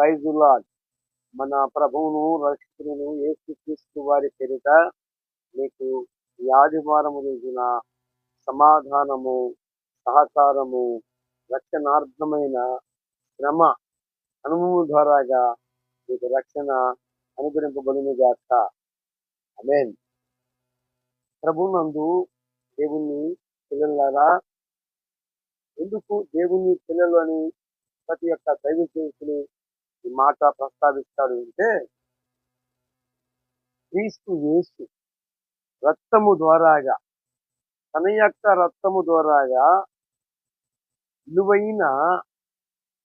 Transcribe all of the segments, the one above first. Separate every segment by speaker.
Speaker 1: ప్రైజులాడ్ మన ప్రభువును రక్షకులను యేసుక్రీస్తు వారి పేరిట మీకు ఈ ఆదివారం రోజున సమాధానము సహకారము రక్షణార్థమైన శ్రమ అనుభవం ద్వారాగా మీకు రక్షణ అనుగ్రహింపబడును గాక అమేన్ ప్రభునందు దేవుణ్ణి పిల్లలారా ఎందుకు దేవుని పిల్లలు అని ప్రతి ఒక్క దైవ సేవకులు ఈ మాట ప్రస్తావిస్తాడు అంటే క్రీస్తు యేసు రక్తము ద్వారాగా తన యొక్క రక్తము ద్వారాగా విలువైన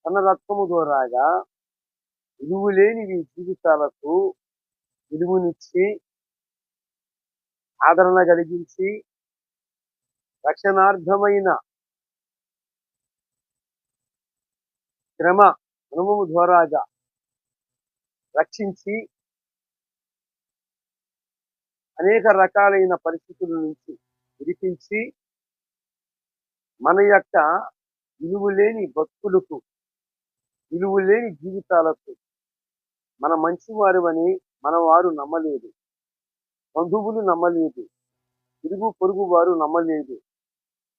Speaker 1: తన రక్తము ద్వారాగా విలువలేని ఈ జీవితాలకు విలువనిచ్చి ఆదరణ కలిగించి రక్షణార్థమైన శ్రమ అనుభవం ద్వారాగా రక్షించి అనేక రకాలైన పరిస్థితుల నుంచి విడిపించి మన యొక్క విలువలేని భక్తులకు విలువలేని జీవితాలకు మన మంచివారు అని మన వారు నమ్మలేదు. బంధువులు నమ్మలేదు. ఇరుగు పొరుగు వారు నమ్మలేదు.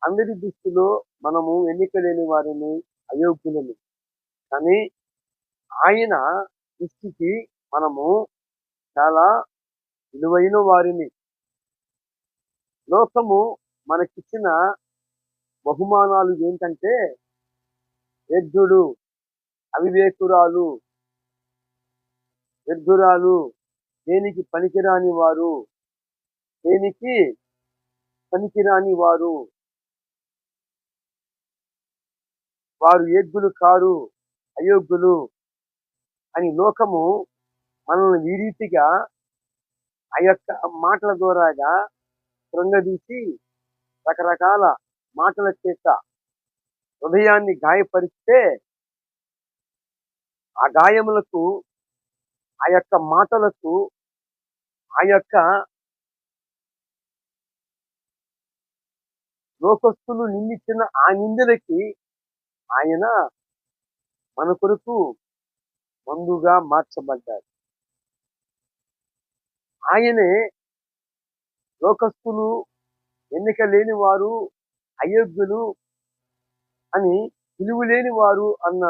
Speaker 1: అందరి దృష్టిలో మనము ఎన్నిక లేని వారిని అయోగ్యులని కానీ ఆయన దృష్టికి మనము చాలా విలువైన వారిని. లోకము మనకిచ్చిన బహుమానాలు ఏంటంటే వ్యర్థుడు అవివేకురాలు. వ్యర్థురాలు దేనికి పనికిరాని వారు? దేనికి పనికిరాని వారు? వారు ఎగ్గులు కారు. అయోగ్యులు అని లోకము మనల్ని ఈ రీతిగా ఆ యొక్క మాటల ద్వారాగా కృంగదీసి రకరకాల మాటల చేత హృదయాన్ని గాయపరిస్తే ఆ గాయములకు ఆ యొక్క మాటలకు ఆ యొక్క లోకస్తులు నిందించిన ఆ నిందలకి ఆయన మన కొరకు మందుగా మార్చబడ్డారు ఆయనే లోకస్తులు ఎన్నిక లేని వారు అయోగ్యులు అని విలువలేని వారు అన్న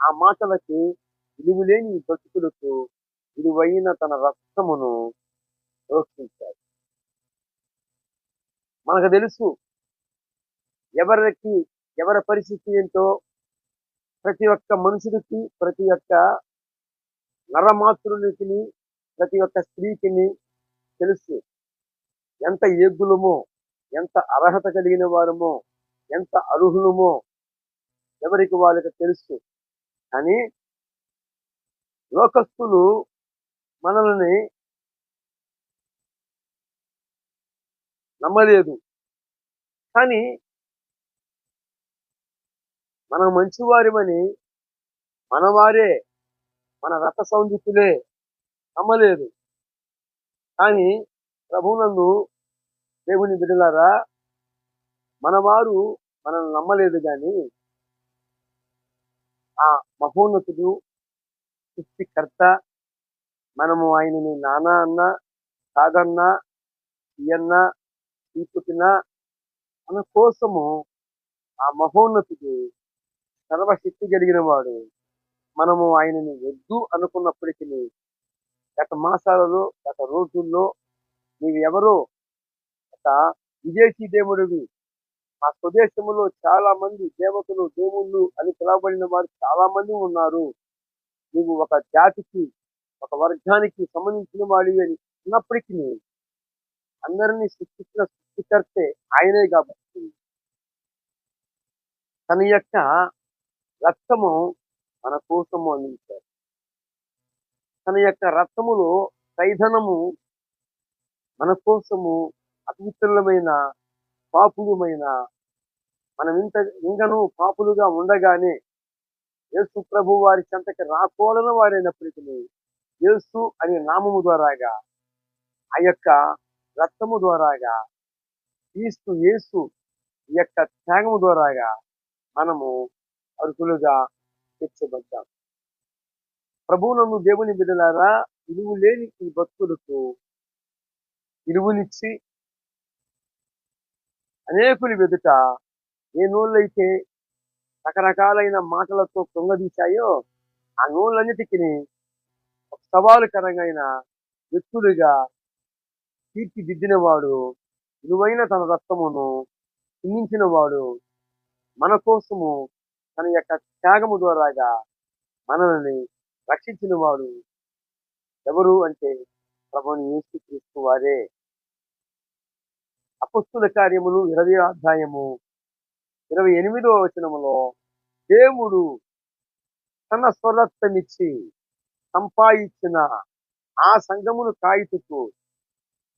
Speaker 1: ఆ మాటలకి విలువలేని బతుకులకు విలువైన తన రక్తమును రోక్షించాడు మనకు తెలుసు ఎవరికి ఎవరి పరిస్థితి ఏంటో ప్రతి ఒక్క మనుషుడికి ప్రతి ఒక్క నరమాతృనికి ప్రతి ఒక్క స్త్రీకిని తెలుసు. ఎంత ఏగులమో ఎంత అర్హత కలిగిన వారమో ఎంత అర్హులమో ఎవరికి వాళ్ళకి తెలుసు. కానీ లోకస్తులు మనల్ని నమ్మలేదు. కానీ మనం మంచివారిమని మనవారే మన రథ సౌందితులే నమ్మలేదు. కానీ ప్రభునందు దేవుని బిడ్డలారా మనవారు మనల్ని నమ్మలేదు కానీ ఆ మహోన్నతుడు సృష్టికర్త మనము ఆయనని నానా అన్న కాదన్న ఇయన్న తీసుకున్న మన కోసము ఆ మహోన్నతుడు సర్వశక్తి కలిగిన వాడు. మనము ఆయనని వద్దు అనుకున్నప్పటికీ గత మాసాలలో గత రోజుల్లో నీవు ఎవరో ఒక విదేశీ దేవుడివి. మా స్వదేశంలో చాలా మంది దేవతలు దేవుళ్ళు అని పిలవబడిన వారు చాలా మంది ఉన్నారు. నీవు ఒక జాతికి ఒక వర్గానికి సంబంధించిన వాడివి అని ఉన్నప్పటికీ అందరినీ సృష్టించిన సృష్టికర్తే ఆయనే కాబట్టి. తన యొక్క రక్తము మన కోసము అందించారు. తన యొక్క రక్తములో సైధనము మన కోసము అపవిత్రులమైన పాపులమైన మనం ఇంత ఇంకను పాపులుగా ఉండగానే యేసు ప్రభు వారి చెంతకి రాకూడని వారైనప్పటికీ యేసు అనే నామము ద్వారాగా ఆ యొక్క రక్తము ద్వారాగా క్రీస్తు యేసు ఈ యొక్క త్యాగము ద్వారాగా మనము అర్హులుగా తీర్చబడ్డాం ప్రభువులను దేవుని బిడ్డలారా ఇరువు లేని ఈ భక్తులకు ఇరువునిచ్చి అనేకులు వెదుట ఏ నూళ్ళైతే రకరకాలైన మాటలతో కృంగదీశాయో ఆ నూళ్ళన్నిటికీ సవాలుకరమైన సవాలుకరంగా వ్యక్తులుగా తీర్చిదిద్దినవాడు విలువైన తన రక్తమును చిందించిన మన కోసము తన యొక్క త్యాగము ద్వారాగా మనల్ని రక్షించిన వాడు ఎవరు అంటే ప్రభుని యేసు క్రీస్తు వారే. అపస్తుల కార్యములు ఇరవై అధ్యాయము ఇరవై ఎనిమిదవ వచనములో దేవుడు తన స్వరత్వమిచ్చి సంపాదించిన ఆ సంఘమును కాయితుకు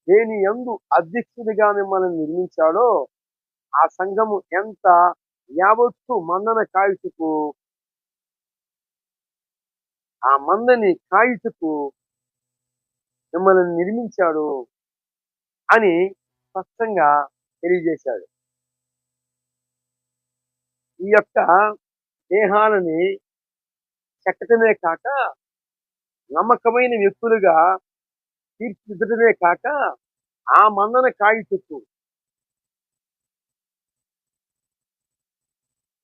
Speaker 1: దేని ఎందు అధ్యక్షుడిగా మిమ్మల్ని నిర్మించాడో ఆ సంఘము ఎంత యావత్తు మందన కాయుటకు ఆ మందని కాయుటకు మిమ్మల్ని నిర్మించాడు అని స్పష్టంగా తెలియజేశాడు. ఈ యొక్క దేహాలని చెక్కటమే కాక నమ్మకమైన వ్యక్తులుగా తీర్చిదిద్దటమే కాక ఆ మందన కాయుటకు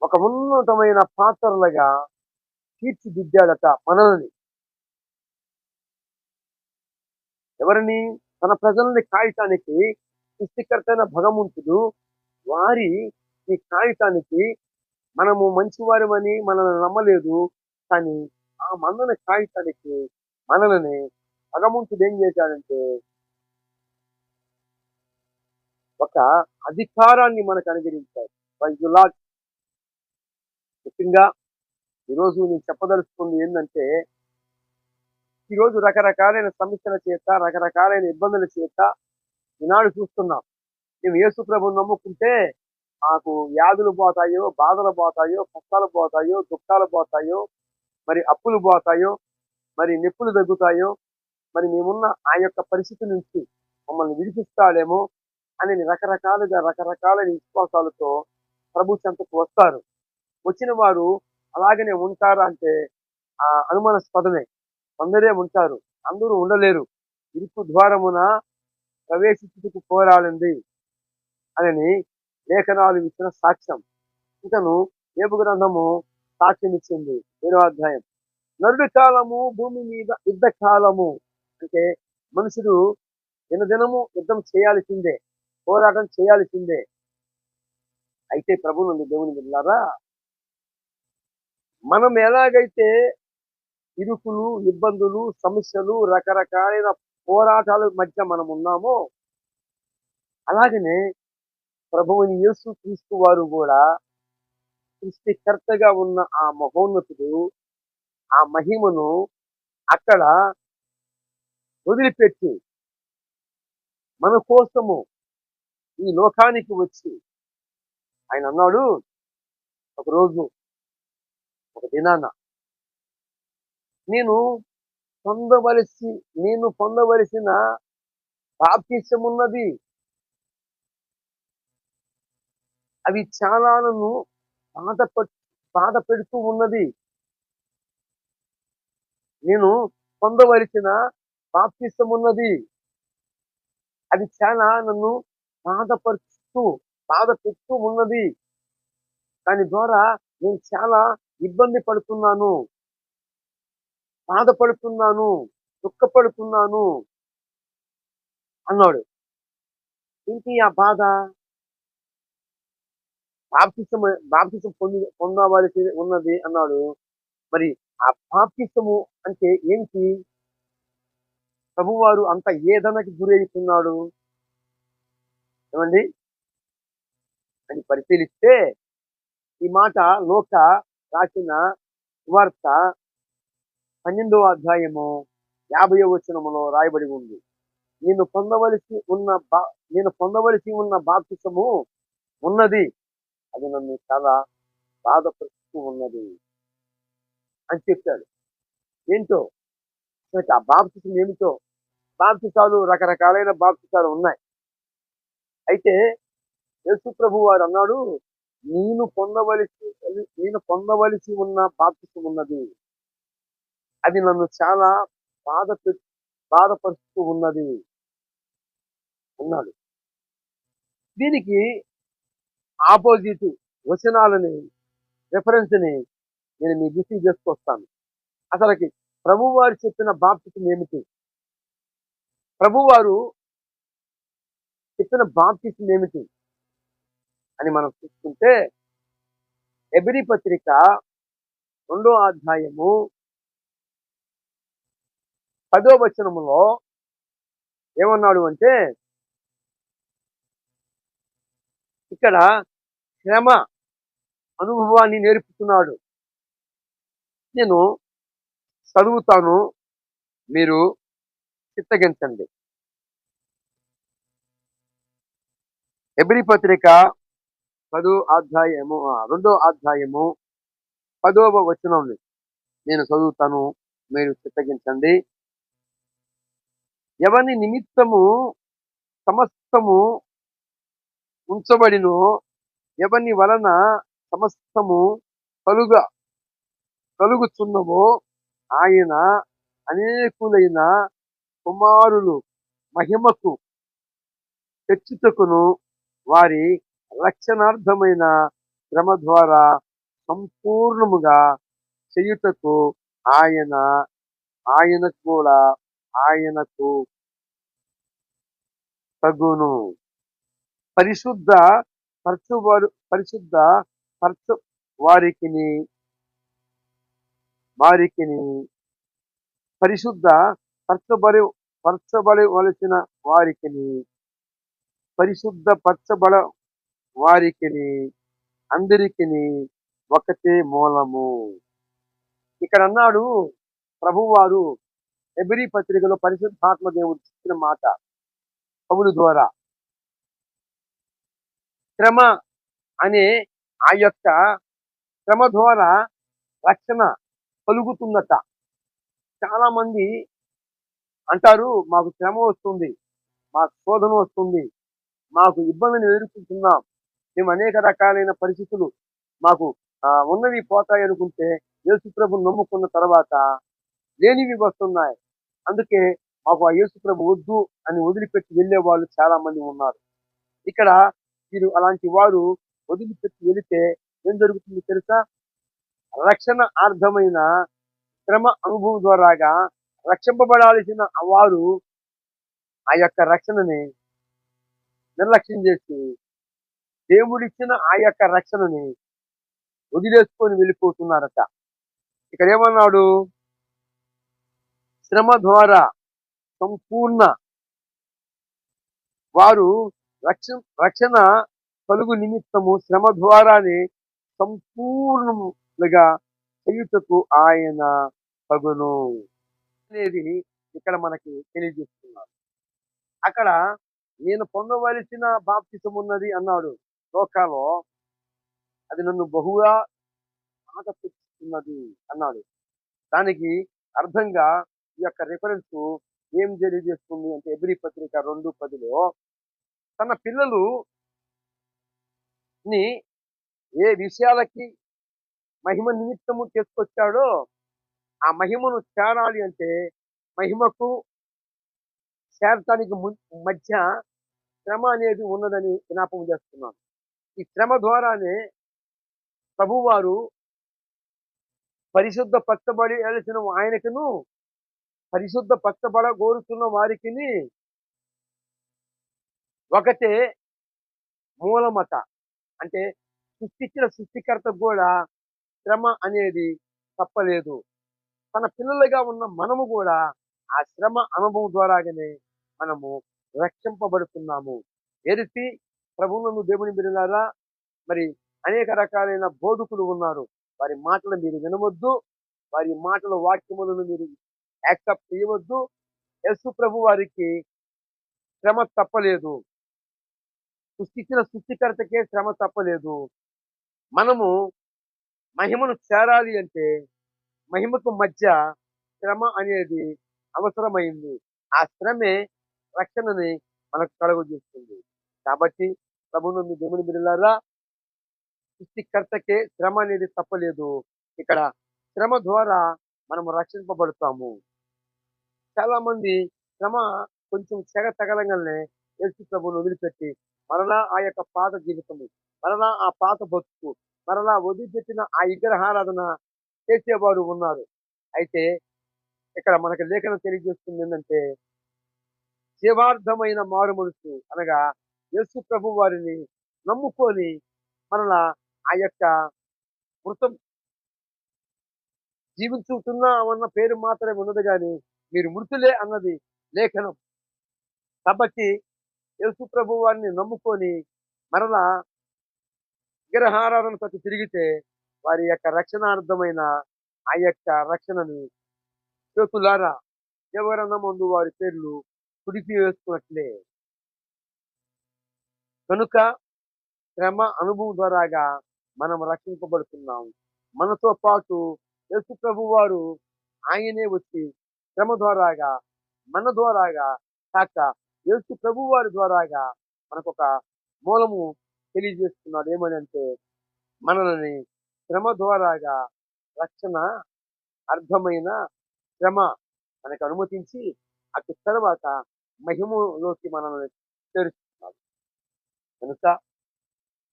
Speaker 1: ఒక ఉన్నతమైన పాత్రలుగా తీర్చిదిద్దాడట మనల్ని. ఎవరిని? తన ప్రజల్ని కాయటానికి సృష్టికర్తైన భగవంతుడు వారి ఈ కాయటానికి మనము మంచివారమని మనల్ని నమ్మలేదు కానీ ఆ మందన కాయటానికి మనల్ని భగవంతుడు ఏం చేశాడంటే ఒక అధికారాన్ని మనకు అనుగ్రహించాడు. వైద్యులా ముఖ్యంగా ఈరోజు నేను చెప్పదలుచుకుంది ఏంటంటే ఈరోజు రకరకాలైన సమస్యల చేత రకరకాలైన ఇబ్బందుల చేత ఈనాడు చూస్తున్నాం. మేము యేసు ప్రభుని నమ్ముకుంటే మాకు వ్యాధులు పోతాయో బాధలు పోతాయో కష్టాలు పోతాయో దుఃఖాలు పోతాయో మరి అప్పులు పోతాయో మరి నిప్పులు తగ్గుతాయో మరి మేమున్న ఆ యొక్క పరిస్థితి నుంచి మమ్మల్ని విడిపిస్తాడేమో అని రకరకాలుగా రకరకాలైన విశ్వాసాలతో ప్రభు చెంతకు వస్తారు. వచ్చిన వారు అలాగనే ఉంటారా అంటే ఆ అనుమానాస్పదమే. కొందరే ఉంటారు అందరూ ఉండలేరు. ఇరుకు ద్వారమున ప్రవేశించుటకు పోరాడింది అని లేఖనాలు ఇచ్చిన సాక్ష్యం. ఇతను ఏపు గ్రంథము సాక్ష్యం ఇచ్చింది ఏడో అధ్యాయం. నరుడి కాలము భూమి మీద యుద్ధ కాలము. అంటే మనుషుడు దినదినము యుద్ధం చేయాల్సిందే పోరాటం చేయాల్సిందే. అయితే ప్రభు నుండి దేవుని వెళ్ళారా మనం ఎలాగైతే ఇరుకులు ఇబ్బందులు సమస్యలు రకరకాలైన పోరాటాల మధ్య మనం ఉన్నామో అలాగనే ప్రభువుని యేసు క్రీస్తు వారు కూడా సృష్టికర్తగా ఉన్న ఆ మహోన్నతుడు ఆ మహిమను అక్కడ వదిలిపెట్టి మన కోసము ఈ లోకానికి వచ్చి ఆయన అన్నాడు. ఒకరోజు ఒక దినాన. నేను పొందవలసి నేను పొందవలసిన ఉన్నది అవి చాలా నన్ను బాధ బాధ పెడుతూ ఉన్నది. నేను పొందవలసిన బాప్తిసం ఉన్నది అది చాలా నన్ను బాధపరుస్తూ బాధ పెడుతూ ఉన్నది. దాని ద్వారా నేను చాలా ఇబ్బంది పడుతున్నాను బాధపడుతున్నాను దుఃఖపడుతున్నాను అన్నాడు. ఏంటి ఆ బాధ? బాప్తిసం బాప్తిసం పొంది పొందవలసి ఉన్నది అన్నాడు. మరి ఆ బాప్తిసము అంటే ఏంటి? ప్రభువారు అంత ఏదనకి గురైతున్నాడు ఏమండి? అని పరిశీలిస్తే ఈ మాట లోక రాసిన వార్త పన్నెండవ అధ్యాయము యాభై వచనములో రాయబడి ఉంది. నేను పొందవలసి ఉన్న బా నేను పొందవలసి ఉన్న బాప్తిసము ఉన్నది. అది నన్ను చాలా బాధపరుస్తూ ఉన్నది అని చెప్పాడు. ఏంటో? ఆ బాప్తిసం ఏమిటో? బాప్తిసాలు రకరకాలైన బాప్తిసాలు ఉన్నాయి. అయితే యేసు ప్రభు వారు అన్నాడు నేను పొందవలసి నేను పొందవలసి ఉన్న బాప్తిసం ఉన్నది. అది నన్ను చాలా బాధ బాధపరుస్తూ ఉన్నది. అన్నాడు. దీనికి ఆపోజిట్ వచనాలని రిఫరెన్స్ని నేను మీ దృష్టి చేసుకొస్తాను అసలుకి ప్రభువారు చెప్పిన బాప్తిసం ఏమిటి? ప్రభువారు చెప్పిన బాప్తిసం ఏమిటి? అని మనం చూసుకుంటే ఎబిరి పత్రిక రెండో అధ్యాయము పదో వచనములో ఏమన్నాడు అంటే ఇక్కడ శ్రమ అనుభవాన్ని నేర్పుతున్నాడు. నేను చదువుతాను మీరు చిత్తగించండి. ఎబ్రి పత్రిక పదో అధ్యాయము రెండో అధ్యాయము పదవ వచనం నేను చదువుతాను మీరు చిత్తగించండి. ఎవని నిమిత్తము సమస్తము ఉంచబడినో ఎవని వలన సమస్తము కలుగ కలుగుచున్నవో ఆయన అనేకులైన కుమారులు మహిమకు తెచ్చుటకును వారి రక్షణార్థమైన శ్రమ ద్వారా సంపూర్ణముగా చేయుటకు ఆయన ఆయన కూడా ఆయనకు తగును. పరిశుద్ధ పరచువారు పరిశుద్ధ పరచు వారికిని వారికిని పరిశుద్ధ పరచబడి పరచబడవలసిన వారికిని పరిశుద్ధ పరచబడ వారికిని అందరికిని ఒకటే మూలము. ఇక్కడ అన్నాడు ప్రభువారు ఎబిరి పత్రికలో పరిశుద్ధాత్మ దేవుడు చెప్పిన మాట కవుల ద్వారా. శ్రమ అనే ఆ యొక్క శ్రమ ద్వారా రక్షణ కలుగుతుందట. చాలా మంది అంటారు మాకు శ్రమ వస్తుంది మాకు శోధన వస్తుంది మాకు ఇబ్బందిని ఎదుర్కొంటున్నాం మేము అనేక రకాలైన పరిస్థితులు మాకు ఉన్నవి పోతాయి అనుకుంటే యేసుప్రభు నమ్ముకున్న తర్వాత లేనివి వస్తున్నాయి. అందుకే మాకు ఆ యేసుప్రభు వద్దు అని వదిలిపెట్టి వెళ్ళే వాళ్ళు చాలా మంది ఉన్నారు. ఇక్కడ వీరు అలాంటి వారు వదిలిపెట్టి వెళితే ఏం జరుగుతుంది తెలుసా? రక్షణ అర్థమైన శ్రమ అనుభవం ద్వారాగా రక్షింపబడాల్సిన వారు ఆ యొక్క రక్షణని నిర్లక్ష్యం చేసి దేవుడిచ్చిన ఆ యొక్క రక్షణని వదిలేసుకొని వెళ్ళిపోతున్నారట. ఇక్కడ ఏమన్నాడు? శ్రమ ద్వారా సంపూర్ణ వారు రక్ష రక్షణ కలుగు నిమిత్తము శ్రమ ద్వారానే సంపూర్ణముగా చేయుటకు ఆయన పగును అనేది ఇక్కడ మనకి తెలియజేస్తున్నారు. అక్కడ నేను పొందవలసిన బాప్తిసం ఉన్నది అన్నాడు. లోకాలో అది నన్ను బహుగా ఆకర్షిస్తున్నది అన్నాడు. దానికి అర్థంగా ఈ యొక్క రిఫరెన్స్ ఏం తెలియజేస్తుంది అంటే ఎబ్రి పత్రిక రెండు పదిలో తన పిల్లలు ని ఏ విషయాలకి మహిమ నిమిత్తము తీసుకొచ్చాడో ఆ మహిమను చేరాలి అంటే మహిమకు చేరటానికి మధ్య శ్రమ అనేది ఉన్నదని జ్ఞాపకం చేస్తున్నాను. ఈ శ్రమ ద్వారానే ప్రభువారు పరిశుద్ధ పచ్చబడి వెలిసిన ఆయనకును పరిశుద్ధ పచ్చబడ కోరుతున్న వారికి ఒకటే మూలమత అంటే సృష్టించిన సృష్టికర్త కూడా శ్రమ అనేది తప్పలేదు. తన పిల్లలుగా ఉన్న మనము కూడా ఆ శ్రమ అనుభవం ద్వారాగానే మనము రక్షింపబడుతున్నాము. ఎరిసి ప్రభువులను దేవుని మీరులారా మరి అనేక రకాలైన బోధకులు ఉన్నారు. వారి మాటలు మీరు వినవద్దు. వారి మాటల వాక్యములను మీరు యాక్సెప్ట్ చేయవద్దు. యశు ప్రభు వారికి శ్రమ తప్పలేదు. సృష్టించిన సృష్టికర్తకే శ్రమ తప్పలేదు. మనము మహిమను చేరాలి అంటే మహిమకు మధ్య శ్రమ అనేది అవసరమైంది. ఆ శ్రమే రక్షణని మనకు కలుగజేస్తుంది. కాబట్టి ప్రభునందు దేవుని బిడ్డలారా సృష్టికర్తకే శ్రమ అనేది తప్పలేదు. ఇక్కడ శ్రమ ద్వారా మనము రక్షింపబడతాము. చాలా మంది శ్రమ కొంచెం చెగ తగలంగానే యేసు ప్రభును వదిలిపెట్టి మరలా ఆ యొక్క పాత జీవితము మరలా ఆ పాత బతుకు మరలా వదిలిపెట్టిన ఆ విగ్రహారాధన చేసేవారు ఉన్నారు. అయితే ఇక్కడ మనకు లేఖనం తెలియజేస్తుంది ఏంటంటే జీవార్థమైన మారు మనసు అనగా యేసు ప్రభు వారిని నమ్ముకొని మనల ఆ యొక్క మృతం జీవించుతున్నామన్న పేరు మాత్రమే ఉన్నది కానీ మీరు మృతులే అన్నది లేఖనం. కాబట్టి యేసు ప్రభు వారిని నమ్ముకొని మరలా విగ్రహారాధన ప్రతి తిరిగితే వారి యొక్క రక్షణార్థమైన ఆ యొక్క రక్షణని చేతులారా ఎవరన్నా ముందు వారి పేర్లు కుడిపి వేసుకున్నట్లే. కనుక శ్రమ అనుభవం ద్వారాగా మనం రక్షింపబడుతున్నాం. మనతో పాటు యేసు ప్రభు వారు ఆయనే వచ్చి శ్రమ ద్వారాగా మన ద్వారాగా కాక యేసు ప్రభు వారి ద్వారాగా మనకు ఒక మూలము తెలియజేస్తున్నాడు. ఏమని అంటే మనల్ని శ్రమ ద్వారాగా రక్షణ అర్థమైన శ్రమ మనకు అనుమతించి అటు తర్వాత మహిమలోకి మనల్ని చేరుస్తున్నాడు కనుక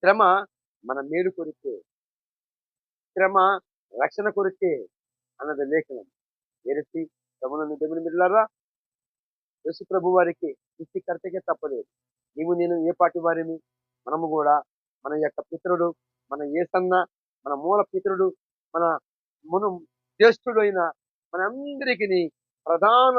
Speaker 1: శ్రమ మన మేలు కొరికే. శ్రమ రక్షణ కొరికే అన్నది లేఖనం. ఏరెత్తి శ్రమలను దేవుని మిడలారా యేసు ప్రభు వారికి సృష్టికర్తకే తప్పలేదు. నీవు నేను ఏ పాటి వారిని? మనము కూడా మన యొక్క పితరుడు మన ఏసన్న మన మూల పితరుడు మన మనం జ్యేష్ఠుడు అయిన మనందరికీ ప్రధాన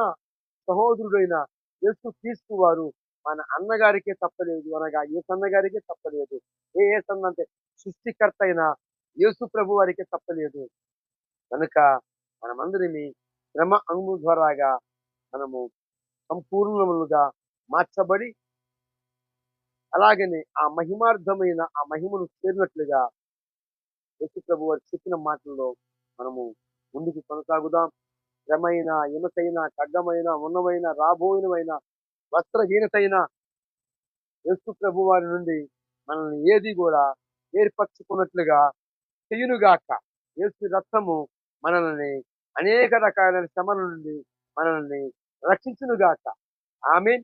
Speaker 1: సహోదరుడైన యేసు క్రీస్తు వారు మన అన్నగారికే తప్పలేదు అనగా ఏ సన్నగారికే తప్పలేదు ఏ ఏ సన్న అంటే సృష్టికర్త అయిన యేసు ప్రభు వారికే తప్పలేదు. కనుక మనమందరినీ శ్రమ అంగు ద్వారాగా మనము సంపూర్ణములుగా మార్చబడి అలాగనే ఆ మహిమార్థమైన ఆ మహిమను చేరినట్లుగా యేసు ప్రభు వారు చెప్పిన మాటల్లో మనము ముందుకు కొనసాగుదాం. శ్రమైన హిమతైన ఖడ్గమైన ఉన్నమైన రాబోయినమైన వస్త్రహీనతైన యేసు ప్రభు వారి నుండి మనల్ని ఏది కూడా ఏర్పరచుకున్నట్లుగా చేయునుగాక యేసు రక్తము మనల్ని అనేక రకాలైన శ్రమల నుండి మనల్ని రక్షించునుగాక. ఆమె